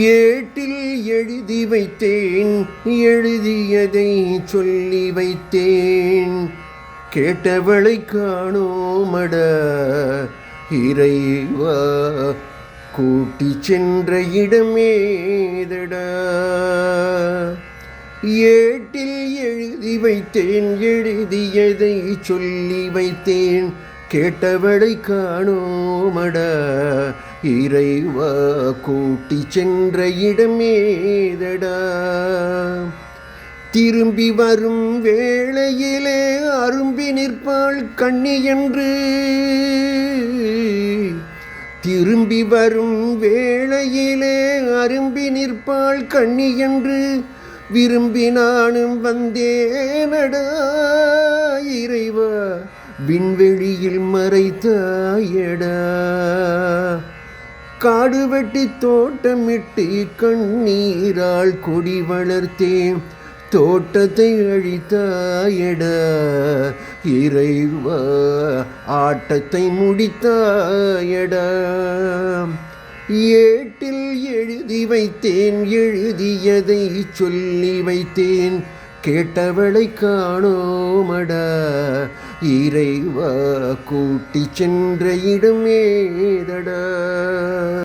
ஏட்டில் எழுதி வைத்தேன் எழுதியதை சொல்லி வைத்தேன். கேட்டவளை காணோமட இறைவா கூட்டி சென்ற இடமேதடா. ஏட்டில் எழுதி வைத்தேன் எழுதியதை சொல்லி வைத்தேன் கேட்டவளை காணோமட. இறைவா கூட்டி சென்ற இடமேதடா. திரும்பி வரும் வேளையிலே அரும்பி நிற்பாள் கண்ணி என்று திரும்பி வரும் வேளையிலே அரும்பி நிற்பாள் கண்ணி என்று விரும்பி நானும் வந்தேனடா இறைவா. விண்வெளியில் மறைத்தாயடா காடு வெட்டி தோட்டமிட்டு கண்ணீரால் கொடி வளர்த்தேன். தோட்டத்தை அழித்தாயடா இறைவா ஆட்டத்தை முடித்தாயடா ஏட்டில் எழுதி வைத்தேன் எழுதியதை சொல்லி வைத்தேன். கேட்டவளை காணோமட. இறைவா கூட்டி சென்ற இடமேதடா